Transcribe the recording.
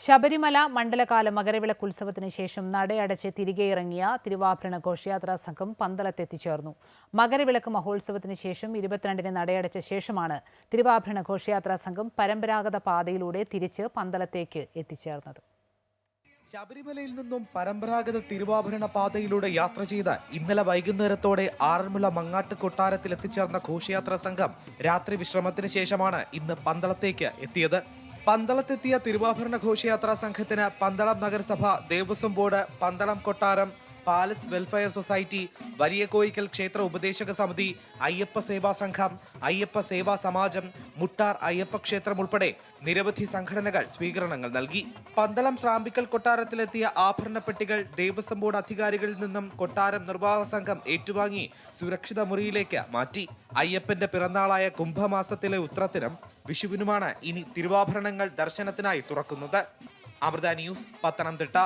ശബരിമല മണ്ഡലകാല മകരവിളക്ക് ഉത്സവത്തിന് ശേഷം നടയടച്ച് തിരികെ ഇറങ്ങിയ തിരുവാഭരണ ഘോഷയാത്രാ സംഘം പന്തളത്തെത്തിച്ചേർന്നു മകരവിളക്ക് മഹോത്സവത്തിന് ശേഷം ഇരുപത്തിരണ്ടിന് നടയടച്ച ശേഷമാണ് തിരുവാഭരണ ഘോഷയാത്രാ സംഘം പരമ്പരാഗത പാതയിലൂടെ തിരിച്ച് പന്തളത്തേക്ക് എത്തിച്ചേർന്നത്. ശബരിമലയിൽ നിന്നും പരമ്പരാഗത തിരുവാഭരണ പാതയിലൂടെ യാത്ര ചെയ്ത് ഇന്നലെ വൈകുന്നേരത്തോടെ ആറന്മുള മങ്ങാട്ട് കൊട്ടാരത്തിൽ എത്തിച്ചേർന്ന ഘോഷയാത്രാ സംഘം രാത്രി വിശ്രമത്തിന് ശേഷമാണ് ഇന്ന് പന്തളത്തേക്ക് എത്തിയത്. പന്തളത്തെത്തിയ തിരുവാഭരണ ഘോഷയാത്രാ സംഘത്തിന് പന്തളം നഗരസഭ ദേവസ്വം ബോർഡ് പന്തളം കൊട്ടാരം പാലസ് വെൽഫെയർ സൊസൈറ്റി വലിയ കോയിക്കൽ ക്ഷേത്ര ഉപദേശക സമിതി അയ്യപ്പ സേവാ സംഘം അയ്യപ്പ സേവാ സമാജം മുട്ടാർ അയ്യപ്പ ക്ഷേത്രം ഉൾപ്പെടെ നിരവധി സംഘടനകൾ സ്വീകരണങ്ങൾ നൽകി. പന്തളം ശ്രാമ്പിക്കൽ കൊട്ടാരത്തിലെത്തിയ ആഭരണ പെട്ടികൾ ദേവസ്വം ബോർഡ് അധികാരികളിൽ നിന്നും കൊട്ടാരം നിർവാഹക സംഘം ഏറ്റുവാങ്ങി സുരക്ഷിത മുറിയിലേക്ക് മാറ്റി. അയ്യപ്പന്റെ പിറന്നാളായ കുംഭമാസത്തിലെ ഉത്രത്തിനും വിഷുവിനുമാണ് ഇനി തിരുവാഭരണങ്ങൾ ദർശനത്തിനായി തുറക്കുന്നത്. അമൃത ന്യൂസ് പത്തനംതിട്ട.